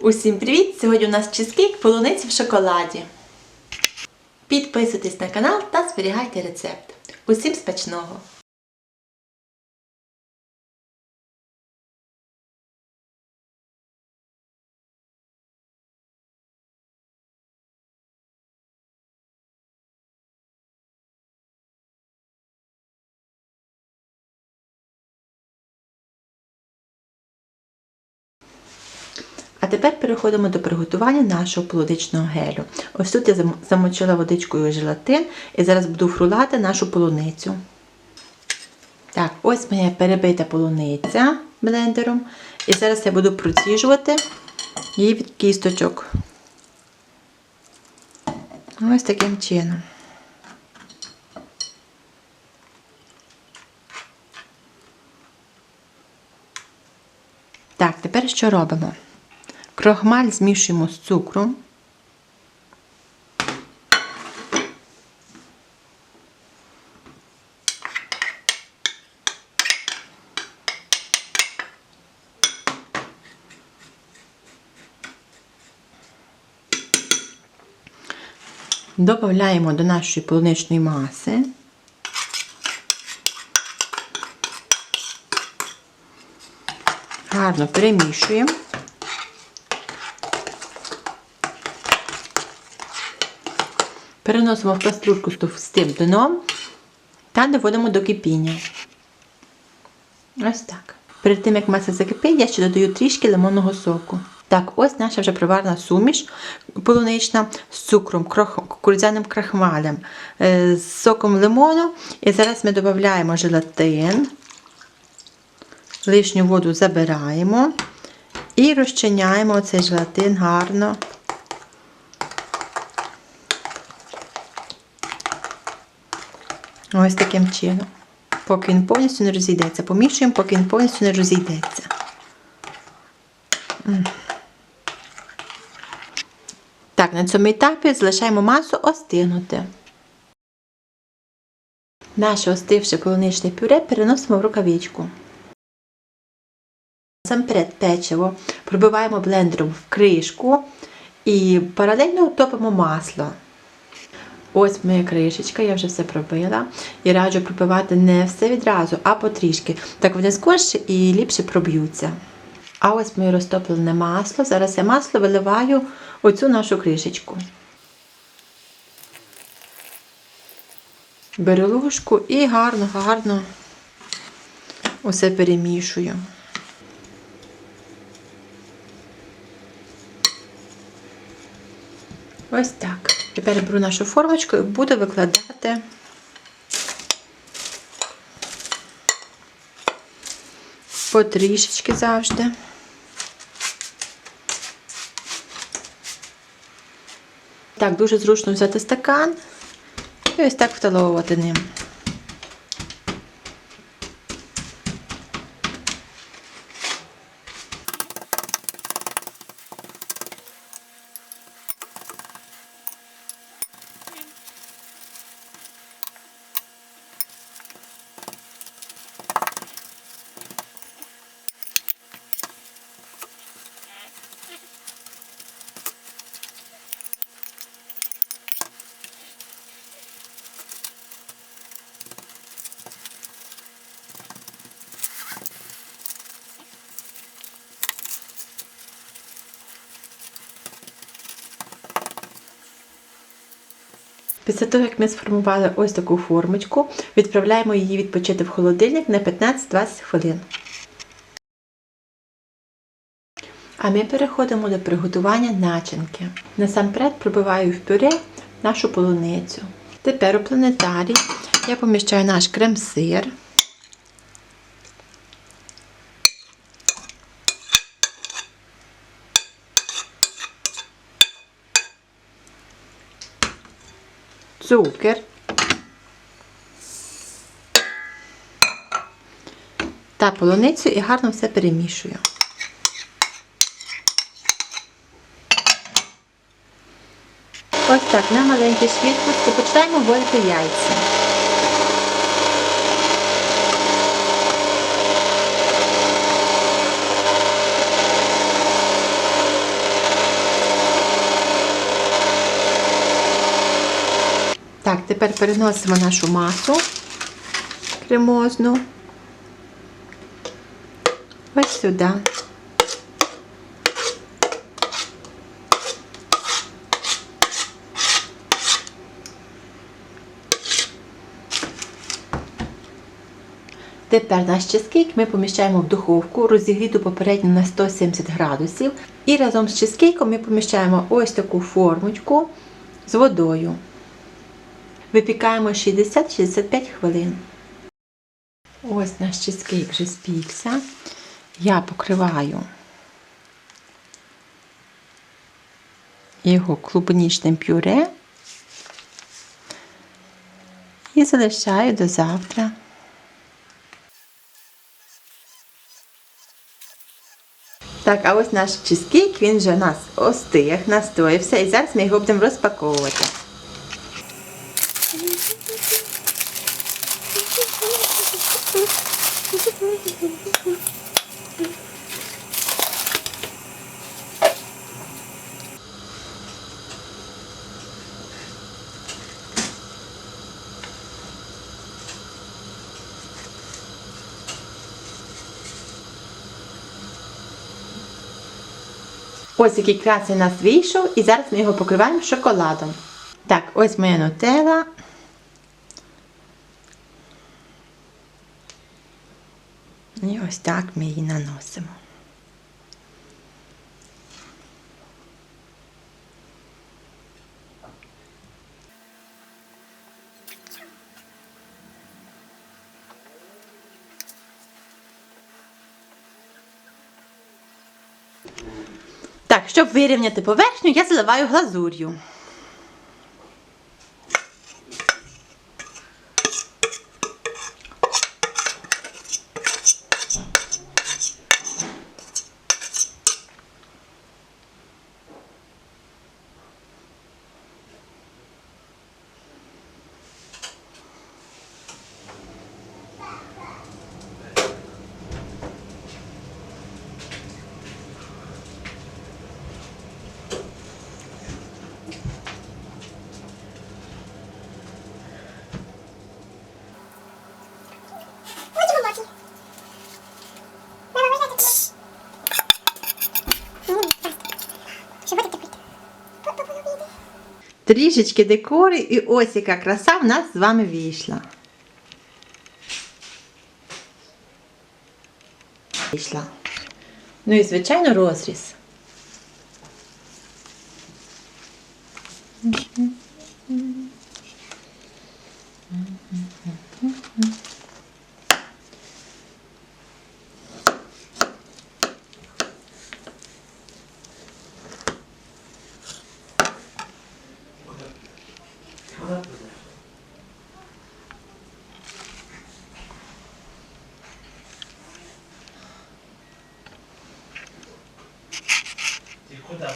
Усім привіт! Сьогодні у нас чизкейк полуниці в шоколаді. Підписуйтесь на канал та зберігайте рецепт. Усім смачного! Тепер переходимо до приготування нашого полуничного гелю. Ось тут я замочила водичкою желатин і зараз буду фрулати нашу полуницю. Так, ось моя перебита полуниця блендером. І зараз я буду проціжувати її від кісточок. Ось таким чином. Так, тепер що робимо? Крохмаль змішуємо з цукром. Додаємо до нашої полуничної маси. Гарно перемішуємо. Переносимо в каструльку з товстим дном та доводимо до кипіння. Ось так. Перед тим, як маса закипить, я ще додаю трішки лимонного соку. Так, ось наша вже приварна суміш полунична з цукром, кукурудзяним крахмалем, е, з соком лимону. І зараз ми додаємо желатин, лишню воду забираємо і розчиняємо цей желатин гарно. Ось таким чином. Поки він повністю не розійдеться. Помішуємо, поки він повністю не розійдеться. Так, на цьому етапі залишаємо масу остигнути. Наше остивше полуничне пюре переносимо в рукавичку. Насамперед печиво пробиваємо блендером в кришку і паралельно топимо масло. Ось моя кришечка, я вже все пробила. І раджу пробивати не все відразу, а потрішки. Так вони скорше і ліпше проб'ються. А ось моє розтоплене масло. Зараз я масло виливаю оцю нашу кришечку. Беру ложку і гарно, гарно усе перемішую. Ось так. Тепер беру нашу формочку і буду викладати потрішечки завжди. Так, дуже зручно взяти стакан і ось так вталовувати ним. Після того, як ми сформували ось таку формочку, відправляємо її відпочити в холодильник на 15-20 хвилин. А ми переходимо до приготування начинки. Насамперед пробиваю в пюре нашу полуницю. Тепер у планетарій я поміщаю наш крем-сир. Цукер та полуницю і гарно все перемішую. Ось так на маленькій швидкості починаємо вводити яйця. Тепер переносимо нашу масу кремозну. Ось сюди. Тепер наш чизкейк ми поміщаємо в духовку, розігріту попередньо на 170 градусів. І разом з чизкейком ми поміщаємо ось таку формочку з водою. Випікаємо 60-65 хвилин. Ось наш чизкейк вже спікся. Я покриваю його клубнічним пюре і залишаю до завтра. Так, а ось наш чизкейк, він вже у нас остиг, настоївся, і зараз ми його будемо розпаковувати. Ось який красний у нас вийшов, і зараз ми його покриваємо шоколадом. Так, ось моя нутелла. І ось так ми її наносимо. Так, щоб вирівняти поверхню, я заливаю глазур'ю. трішечки декори, і ось яка краса в нас з вами вийшла. Вийшла. Ну і, звичайно, розріз. Mm-hmm.